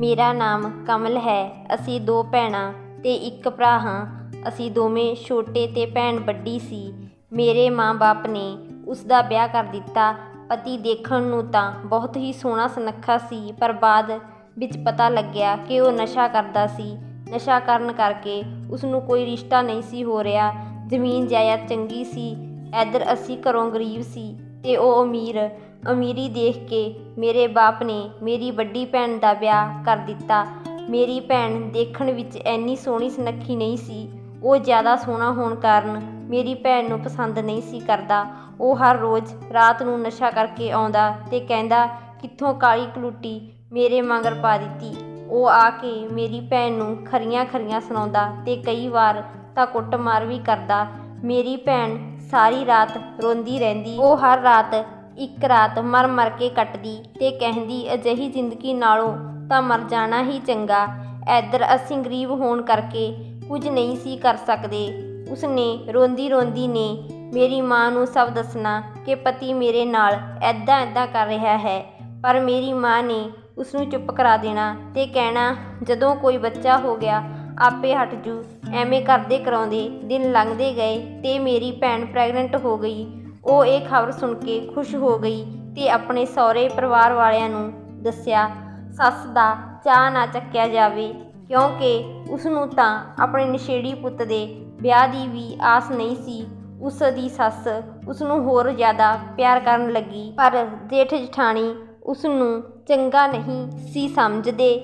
ਮੇਰਾ ਨਾਮ ਕਮਲ ਹੈ। ਅਸੀਂ ਦੋ ਭੈਣਾਂ ਤੇ ਇੱਕ ਭਰਾ ਹਾਂ। ਅਸੀਂ ਦੋਵੇਂ ਛੋਟੇ ਤੇ ਭੈਣ ਵੱਡੀ ਸੀ। ਮੇਰੇ ਮਾਂ-ਬਾਪ ਨੇ ਉਸ ਦਾ ਵਿਆਹ ਕਰ ਦਿੱਤਾ। ਪਤੀ ਦੇਖਣ ਨੂੰ ਤਾਂ ਬਹੁਤ ਹੀ ਸੋਹਣਾ ਸੁਨੱਖਾ ਸੀ, ਪਰ ਬਾਅਦ ਵਿੱਚ ਪਤਾ ਲੱਗਿਆ ਕਿ ਉਹ ਨਸ਼ਾ ਕਰਦਾ ਸੀ। ਨਸ਼ਾ ਕਰਨ ਕਰਕੇ ਉਸ ਨੂੰ ਕੋਈ ਰਿਸ਼ਤਾ ਨਹੀਂ ਸੀ ਹੋ ਰਿਹਾ। ਜ਼ਮੀਨ ਜਾਇਦਾਦ ਚੰਗੀ ਸੀ। ਇੱਧਰ ਅਸੀਂ ਘਰੋਂ ਗਰੀਬ ਸੀ ਤੇ ਉਹ ਅਮੀਰ ਅਮੀਰੀ ਦੇਖ ਕੇ ਮੇਰੇ ਬਾਪ ਨੇ ਮੇਰੀ ਵੱਡੀ ਭੈਣ ਦਾ ਵਿਆਹ ਕਰ ਦਿੱਤਾ। ਮੇਰੀ ਭੈਣ ਦੇਖਣ ਵਿੱਚ ਐਨੀ ਸੋਹਣੀ ਸੁਨੱਖੀ ਨਹੀਂ ਸੀ। ਉਹ ਜ਼ਿਆਦਾ ਸੋਹਣਾ ਹੋਣ ਕਾਰਨ ਮੇਰੀ ਭੈਣ ਨੂੰ ਪਸੰਦ ਨਹੀਂ ਸੀ ਕਰਦਾ। ਉਹ ਹਰ ਰੋਜ਼ ਰਾਤ ਨੂੰ ਨਸ਼ਾ ਕਰਕੇ ਆਉਂਦਾ ਤੇ ਕਹਿੰਦਾ, ਕਿੱਥੋਂ ਕਾਲੀ ਕਲੂਟੀ ਮੇਰੇ ਮਗਰ ਪਾ ਦਿੱਤੀ? ਉਹ ਆ ਕੇ ਮੇਰੀ ਭੈਣ ਨੂੰ ਖਰੀਆਂ ਖਰੀਆਂ ਸੁਣਾਉਂਦਾ ਤੇ ਕਈ ਵਾਰ ਤਾਂ ਕੁੱਟਮਾਰ ਵੀ ਕਰਦਾ। ਮੇਰੀ ਭੈਣ ਸਾਰੀ ਰਾਤ ਰੋਂਦੀ ਰਹਿੰਦੀ। ਉਹ ਹਰ ਰਾਤ ਇੱਕ ਰਾਤ ਮਰ ਮਰ ਕੇ ਕੱਟਦੀ ਤੇ ਕਹਿੰਦੀ, ਅਜਿਹੀ ਜ਼ਿੰਦਗੀ ਨਾਲੋਂ ਤਾਂ ਮਰ ਜਾਣਾ ਹੀ ਚੰਗਾ। ਐਦਰ ਅਸੀਂ ਗਰੀਬ ਹੋਣ ਕਰਕੇ ਕੁਝ ਨਹੀਂ ਸੀ ਕਰ ਸਕਦੇ। ਉਸਨੇ ਰੋਂਦੀ ਰੋਂਦੀ ਨੇ, ਮੇਰੀ ਮਾਂ ਨੂੰ ਸਭ ਦੱਸਣਾ ਕਿ ਪਤੀ ਮੇਰੇ ਨਾਲ ਐਦਾਂ ਐਦਾਂ ਕਰ ਰਿਹਾ ਹੈ, ਪਰ ਮੇਰੀ ਮਾਂ ਨੇ ਉਸ ਨੂੰ ਚੁੱਪ ਕਰਾ ਦੇਣਾ ਤੇ ਕਹਿਣਾ, ਜਦੋਂ ਕੋਈ ਬੱਚਾ ਹੋ ਗਿਆ, ਆਪੇ ਹਟ ਜੂ। ਐਵੇਂ ਕਰਦੇ ਕਰਾਉਂਦੇ ਦਿਨ ਲੰਘਦੇ ਗਏ ਤੇ ਮੇਰੀ ਭੈਣ ਪ੍ਰੈਗਨੈਂਟ ਹੋ ਗਈ। ਉਹ ਇਹ ਖਬਰ ਸੁਣ ਕੇ ਖੁਸ਼ ਹੋ ਗਈ ਤੇ ਆਪਣੇ ਸਹੁਰੇ ਪਰਿਵਾਰ ਵਾਲਿਆਂ ਨੂੰ ਦੱਸਿਆ, ਸੱਸ ਦਾ ਚਾਹ ਨਾ ਚੱਕਿਆ ਜਾਵੇ, ਕਿਉਂਕਿ ਉਸ ਨੂੰ ਤਾਂ ਆਪਣੇ ਨਸ਼ੇੜੀ ਪੁੱਤ ਦੇ ਵਿਆਹ ਦੀ ਵੀ ਆਸ ਨਹੀਂ ਸੀ। ਉਸ ਦੀ ਸੱਸ ਉਸ ਨੂੰ ਹੋਰ ਜ਼ਿਆਦਾ ਪਿਆਰ ਕਰਨ ਲੱਗੀ, ਪਰ ਜੇਠ ਜਠਾਣੀ ਉਸ ਨੂੰ ਚੰਗਾ ਨਹੀਂ ਸੀ ਸਮਝਦੇ,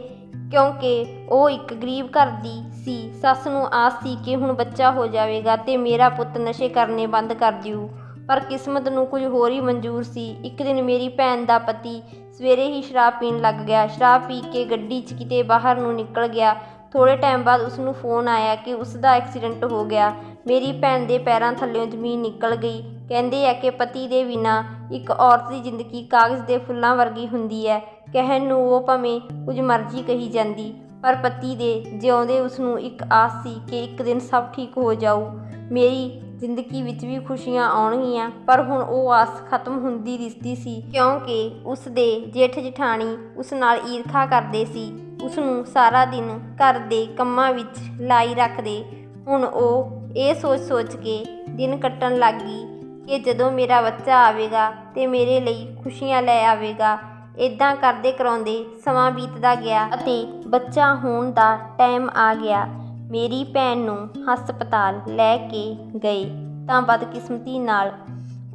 ਕਿਉਂਕਿ ਉਹ ਇੱਕ ਗਰੀਬ ਘਰ ਦੀ ਸੀ। ਸੱਸ ਨੂੰ ਆਸ ਸੀ ਕਿ ਹੁਣ ਬੱਚਾ ਹੋ ਜਾਵੇਗਾ ਤੇ ਮੇਰਾ ਪੁੱਤ ਨਸ਼ੇ ਕਰਨੇ ਬੰਦ ਕਰ ਦਿਊ ਪਰ ਕਿਸਮਤ ਨੂੰ ਕੁਝ ਹੋਰ ਹੀ ਮਨਜ਼ੂਰ ਸੀ। ਇੱਕ ਦਿਨ ਮੇਰੀ ਭੈਣ ਦਾ ਪਤੀ ਸਵੇਰੇ ਹੀ ਸ਼ਰਾਬ ਪੀਣ ਲੱਗ ਗਿਆ। ਸ਼ਰਾਬ ਪੀ ਕੇ ਗੱਡੀ 'ਚ ਕਿਤੇ ਬਾਹਰ ਨੂੰ ਨਿਕਲ ਗਿਆ। ਥੋੜੇ ਟਾਈਮ ਬਾਅਦ ਉਸ ਨੂੰ ਫੋਨ ਆਇਆ ਕਿ ਉਸ ਦਾ ਐਕਸੀਡੈਂਟ ਹੋ ਗਿਆ। ਮੇਰੀ ਭੈਣ ਦੇ ਪੈਰਾਂ ਥੱਲੇੋਂ ਜ਼ਮੀਨ ਨਿਕਲ ਗਈ। ਕਹਿੰਦੇ ਆ ਕਿ ਪਤੀ ਦੇ ਬਿਨਾ ਇੱਕ ਔਰਤ ਦੀ ਜ਼ਿੰਦਗੀ ਕਾਗਜ਼ ਦੇ ਫੁੱਲਾਂ ਵਰਗੀ ਹੁੰਦੀ ਹੈ। ਕਹਿਣ ਨੂੰ ਉਹ ਭਾਵੇਂ ਕੁਝ ਮਰਜ਼ੀ ਕਹੀ ਜਾਂਦੀ, ਪਰ ਪਤੀ ਦੇ ਜਿਉਂਦੇ ਉਸ ਨੂੰ ਇੱਕ ਆਸ ਸੀ ਕਿ ਇੱਕ ਦਿਨ ਸਭ ਠੀਕ ਹੋ ਜਾਊ। ਮੇਰੀ ਜ਼ਿੰਦਗੀ ਵਿੱਚ ਵੀ ਖੁਸ਼ੀਆਂ ਆਉਣਗੀਆਂ, ਪਰ ਹੁਣ ਉਹ ਆਸ ਖਤਮ ਹੁੰਦੀ ਦਿਸਦੀ ਸੀ, ਕਿਉਂਕਿ ਉਸ ਦੇ ਜੇਠ ਜਠਾਣੀ ਉਸ ਨਾਲ ਈਰਖਾ ਕਰਦੇ ਸੀ। ਉਸ ਨੂੰ ਸਾਰਾ ਦਿਨ ਘਰ ਦੇ ਕੰਮਾਂ ਵਿੱਚ ਲਾਈ ਰੱਖਦੇ। ਹੁਣ ਉਹ ਇਹ ਸੋਚ-ਸੋਚ ਕੇ ਦਿਨ ਕੱਟਣ ਲੱਗੀ ਕਿ ਜਦੋਂ ਮੇਰਾ ਬੱਚਾ ਆਵੇਗਾ ਤੇ ਮੇਰੇ ਲਈ ਖੁਸ਼ੀਆਂ ਲੈ ਆਵੇਗਾ ਇਦਾਂ ਕਰਦੇ ਕਰਾਉਂਦੇ ਸਮਾਂ ਬੀਤਦਾ ਗਿਆ ਅਤੇ ਬੱਚਾ ਹੋਣ ਦਾ ਟਾਈਮ ਆ ਗਿਆ। ਮੇਰੀ ਭੈਣ ਨੂੰ ਹਸਪਤਾਲ ਲੈ ਕੇ ਗਏ ਤਾਂ ਬਦਕਿਸਮਤੀ ਨਾਲ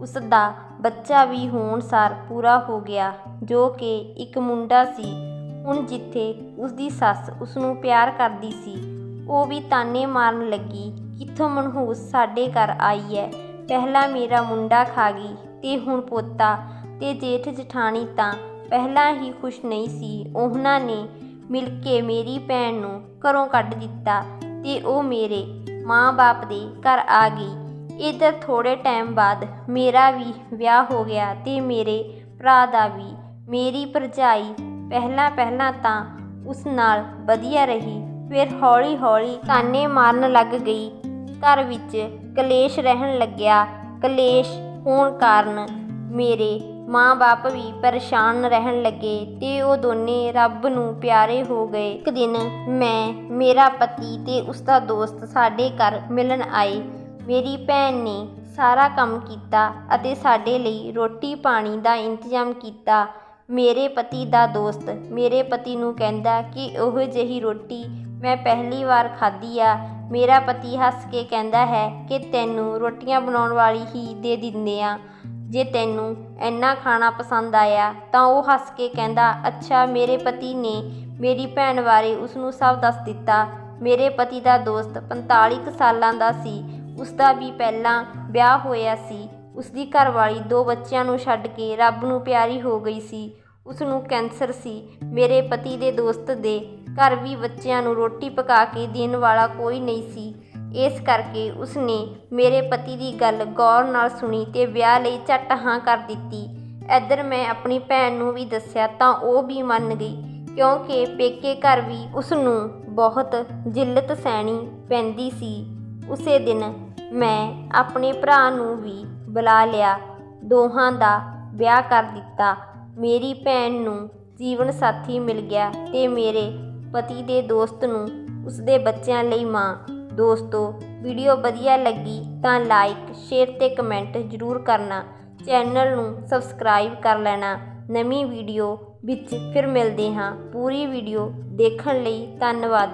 ਉਸ ਦਾ ਬੱਚਾ ਵੀ ਹੋਣ ਸਾਰ ਪੂਰਾ ਹੋ ਗਿਆ, ਜੋ ਕਿ ਇੱਕ ਮੁੰਡਾ ਸੀ। ਹੁਣ ਜਿੱਥੇ ਉਸ ਦੀ ਸੱਸ ਉਸ ਨੂੰ ਪਿਆਰ ਕਰਦੀ ਸੀ, ਉਹ ਵੀ ਤਾਨੇ ਮਾਰਨ ਲੱਗੀ, ਕਿੱਥੋਂ ਮਨਹੂਸ ਸਾਡੇ ਘਰ ਆਈ ਹੈ ਪਹਿਲਾਂ ਮੇਰਾ ਮੁੰਡਾ ਖਾ ਗਈ, ਤੇ ਹੁਣ ਪੋਤਾ, ਤੇ ਜੇਠ ਜਠਾਣੀ ਤਾਂ ਪਹਿਲਾਂ ਹੀ ਖੁਸ਼ ਨਹੀਂ ਸੀ। ਉਹਨਾਂ ਨੇ ਮਿਲ ਕੇ ਮੇਰੀ ਭੈਣ ਨੂੰ ਘਰੋਂ ਕੱਢ ਦਿੱਤਾ। ਤੇ ਉਹ ਮੇਰੇ ਮਾਂ-ਬਾਪ ਦੇ ਘਰ ਆ ਗਈ। ਇਧਰ ਥੋੜੇ ਟਾਈਮ ਬਾਅਦ ਮੇਰਾ ਵੀ ਵਿਆਹ ਹੋ ਗਿਆ ਤੇ ਮੇਰੇ ਭਰਾ ਦਾ ਵੀ। ਮੇਰੀ ਭਰਜਾਈ ਪਹਿਲਾਂ ਪਹਿਲਾਂ ਤਾਂ ਉਸ ਨਾਲ ਵਧੀਆ ਰਹੀ। ਫਿਰ ਹੌਲੀ-ਹੌਲੀ ਤਾਨੇ ਮਾਰਨ ਲੱਗ ਗਈ। ਘਰ ਵਿੱਚ ਕਲੇਸ਼ ਰਹਿਣ ਲੱਗਿਆ। ਕਲੇਸ਼ ਹੋਣ ਕਾਰਨ ਮੇਰੇ ਮਾਂ-ਬਾਪ ਵੀ ਪਰੇਸ਼ਾਨ ਰਹਿਣ ਲੱਗੇ ਤੇ ਉਹ ਦੋਨੇ ਰੱਬ ਨੂੰ ਪਿਆਰੇ ਹੋ ਗਏ। ਇੱਕ ਦਿਨ ਮੈਂ, ਮੇਰਾ ਪਤੀ ਤੇ ਉਸ ਦਾ ਦੋਸਤ ਸਾਡੇ ਘਰ ਮਿਲਣ ਆਏ। ਮੇਰੀ ਭੈਣ ਨੇ ਸਾਰਾ ਕੰਮ ਕੀਤਾ ਅਤੇ ਸਾਡੇ ਲਈ ਰੋਟੀ ਪਾਣੀ ਦਾ ਇੰਤਜ਼ਾਮ ਕੀਤਾ। ਮੇਰੇ ਪਤੀ ਦਾ ਦੋਸਤ ਮੇਰੇ ਪਤੀ ਨੂੰ ਕਹਿੰਦਾ ਕਿ ਉਹ ਜਿਹੀ ਰੋਟੀ ਮੈਂ ਪਹਿਲੀ ਵਾਰ ਖਾਧੀ ਆ। ਮੇਰਾ ਪਤੀ ਹੱਸ ਕੇ ਕਹਿੰਦਾ ਹੈ ਕਿ ਤੈਨੂੰ ਰੋਟੀਆਂ ਬਣਾਉਣ ਵਾਲੀ ਹੀ ਦੇ ਦਿੰਦੇ ਆ। ਜੇ ਤੈਨੂੰ ਇੰਨਾ ਖਾਣਾ ਪਸੰਦ ਆਇਆ ਤਾਂ ਉਹ ਹੱਸ ਕੇ ਕਹਿੰਦਾ, ਅੱਛਾ, ਮੇਰੇ ਪਤੀ ਨੇ ਮੇਰੀ ਭੈਣ ਬਾਰੇ ਉਸ ਨੂੰ ਸਭ ਦੱਸ ਦਿੱਤਾ। ਮੇਰੇ ਪਤੀ ਦਾ ਦੋਸਤ 45 ਕੁ ਸਾਲਾਂ ਦਾ ਸੀ। ਉਸ ਦਾ ਵੀ ਪਹਿਲਾਂ ਵਿਆਹ ਹੋਇਆ ਸੀ। ਉਸ ਦੀ ਘਰਵਾਲੀ ਦੋ ਬੱਚਿਆਂ ਨੂੰ ਛੱਡ ਕੇ ਰੱਬ ਨੂੰ ਪਿਆਰੀ ਹੋ ਗਈ ਸੀ। ਉਸ ਨੂੰ ਕੈਂਸਰ ਸੀ। ਮੇਰੇ ਪਤੀ ਦੇ ਦੋਸਤ ਦੇ ਘਰ ਵੀ ਬੱਚਿਆਂ ਨੂੰ ਰੋਟੀ ਪਕਾ ਕੇ ਦੇਣ ਵਾਲਾ ਕੋਈ ਨਹੀਂ ਸੀ। ਇਸ ਕਰਕੇ ਉਸਨੇ ਮੇਰੇ ਪਤੀ ਦੀ ਗੱਲ ਗੌਰ ਨਾਲ ਸੁਣੀ ਤੇ ਵਿਆਹ ਲਈ ਝੱਟ ਹਾਂ ਕਰ ਦਿੱਤੀ। ਇੱਧਰ ਮੈਂ ਆਪਣੀ ਭੈਣ ਨੂੰ ਵੀ ਦੱਸਿਆ ਤਾਂ ਉਹ ਵੀ ਮੰਨ ਗਈ, ਕਿਉਂਕਿ ਪੇਕੇ ਘਰ ਵੀ ਉਸ ਨੂੰ ਬਹੁਤ ਜਿੱਲਤ ਸਹਿਣੀ ਪੈਂਦੀ ਸੀ। ਉਸੇ ਦਿਨ ਮੈਂ ਆਪਣੇ ਭਰਾ ਨੂੰ ਵੀ ਬੁਲਾ ਲਿਆ, ਦੋਹਾਂ ਦਾ ਵਿਆਹ ਕਰ ਦਿੱਤਾ। ਮੇਰੀ ਭੈਣ ਨੂੰ ਜੀਵਨ ਸਾਥੀ ਮਿਲ ਗਿਆ ਤੇ ਮੇਰੇ ਪਤੀ ਦੇ ਦੋਸਤ ਨੂੰ ਉਸਦੇ ਬੱਚਿਆਂ ਲਈ ਮਾਂ ਦੋਸਤੋ ਵੀਡੀਓ ਵਧੀਆ ਲੱਗੀ ਤਾਂ ਲਾਈਕ ਸ਼ੇਅਰ ਤੇ ਕਮੈਂਟ ਜ਼ਰੂਰ ਕਰਨਾ। ਚੈਨਲ ਨੂੰ ਸਬਸਕ੍ਰਾਈਬ ਕਰ ਲੈਣਾ। ਨਵੀਂ ਵੀਡੀਓ ਵਿੱਚ ਫਿਰ ਮਿਲਦੇ ਹਾਂ। ਪੂਰੀ ਵੀਡੀਓ ਦੇਖਣ ਲਈ ਧੰਨਵਾਦ।